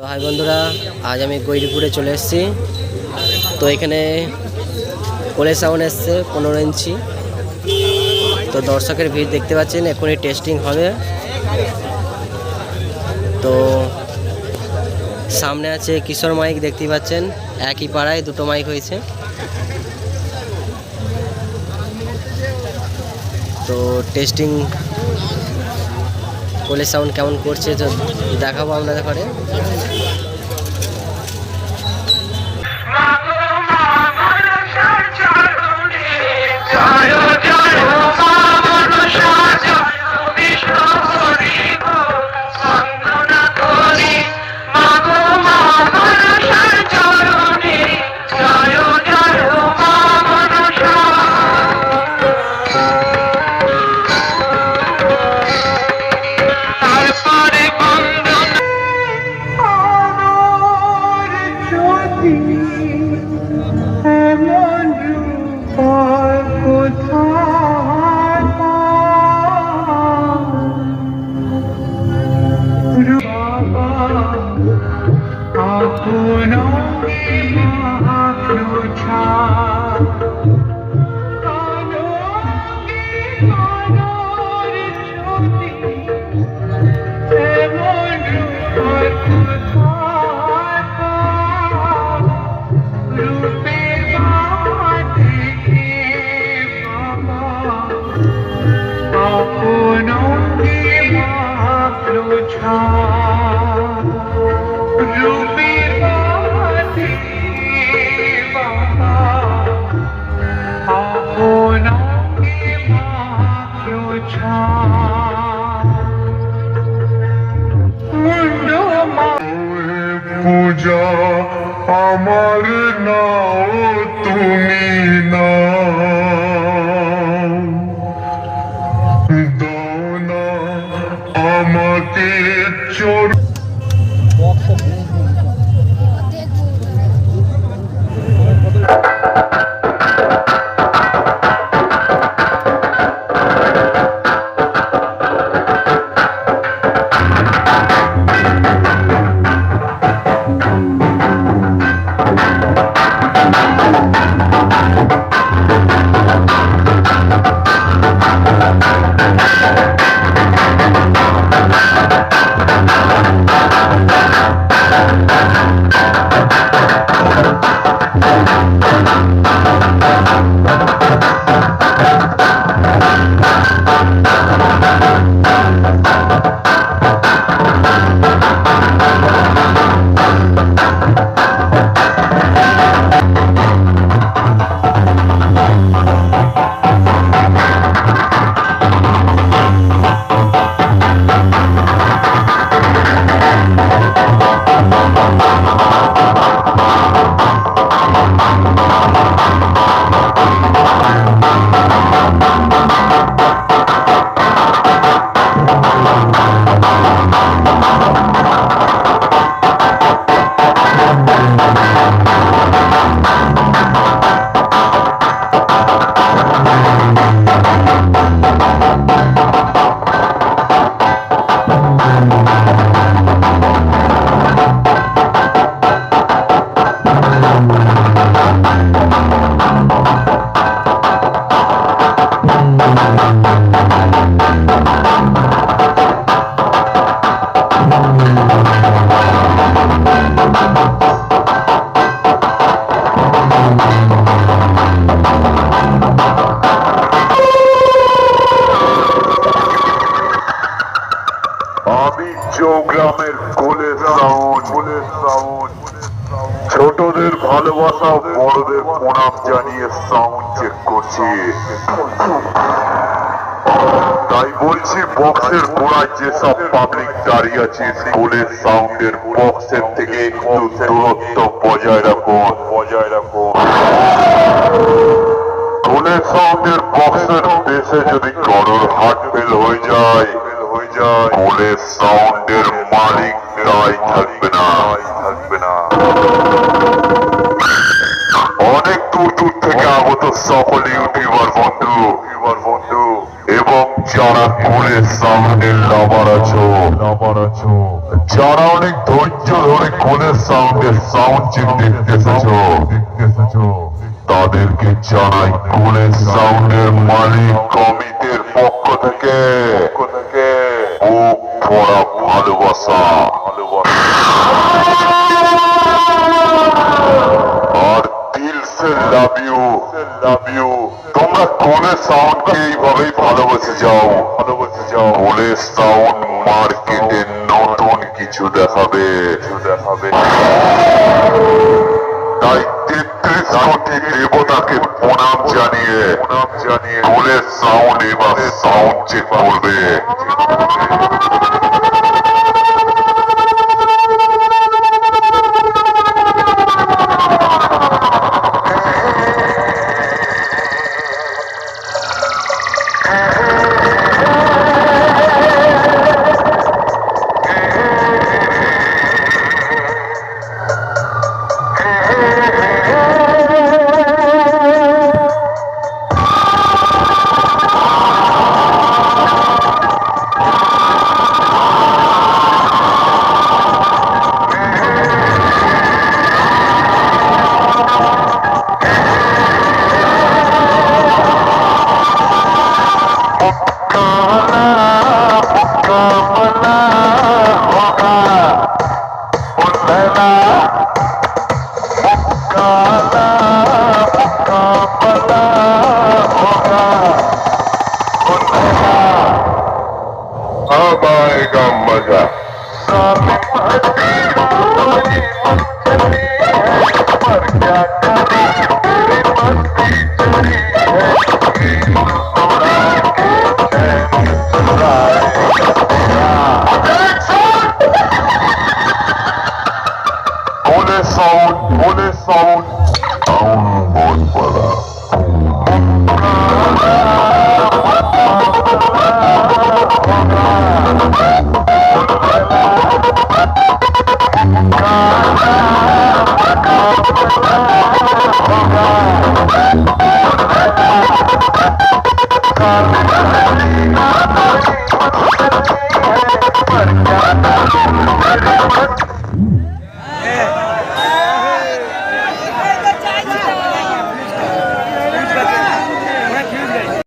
তো হাই বন্ধুরা, আজ আমি গৈরিপুরে চলে এসেছি। তো এখানে কোলে সাউন্ড এসছে পনেরো ইঞ্চি। তো দর্শকের ভিড় দেখতে পাচ্ছেন, এখনই টেস্টিং হবে। তো সামনে আছে কিশোর মাইক, দেখতেই পাচ্ছেন, একই পাড়ায় দুটো মাইক হয়েছে। তো টেস্টিং কোলে সাউন্ড কেমন করছে তো দেখাবো আপনাদের ঘরে। Oh, no. পূজা আমার নাও তুমি না আমাকে চোর ভালোবাসা বড়দের প্রণাম জানিয়ে সাউন্ড চেক করছি। তাই বলছি বক্সের গোড়ায় যেসব পাবলিক দাঁড়িয়ে আছে স্কুলের সাউন্ডের বক্সের থেকে দূরত্ব বজায় রাখুন। বজায় রাখুন কোলের সাউন্ডের বক্সের দেশে যদি কারোর হার্ট ফেল হয়ে যায় হয়ে যায় কোলের সাউন্ডের মালিক দায় থাকবে না থাকবে না। সকল ইউটিউবার বন্ধু ইউটিউবার বন্ধু, এবং যারা কোলের সাউন্ডের লাভার আছো লাভার আছো, যারা অনেক ধৈর্য ধরে কোলের সাউন্ডের সাউন্ড চেক দেখতে এসেছ তাদেরকে জানাই কোলের সাউন্ডের মালিক কমিটির পক্ষ থেকে থেকে বুক ভরা ভালোবাসা ভালোবাসা। লাভ ইউ তোমরা কোলের সাউন্ডকে এইভাবেই ভালোবেসে যাও? ভালোবেসে যাও। কোলের সাউন্ড মার্কেটে নতুন কিছু দেখাবে। দেখাবে। তাই তেত্রিশ কোটি দেবতাকে প্রণাম জানিয়ে প্রণাম জানিয়ে। কোলের সাউন্ড এবার সাউন্ড চেক করবে। अब आएगा मजा बोले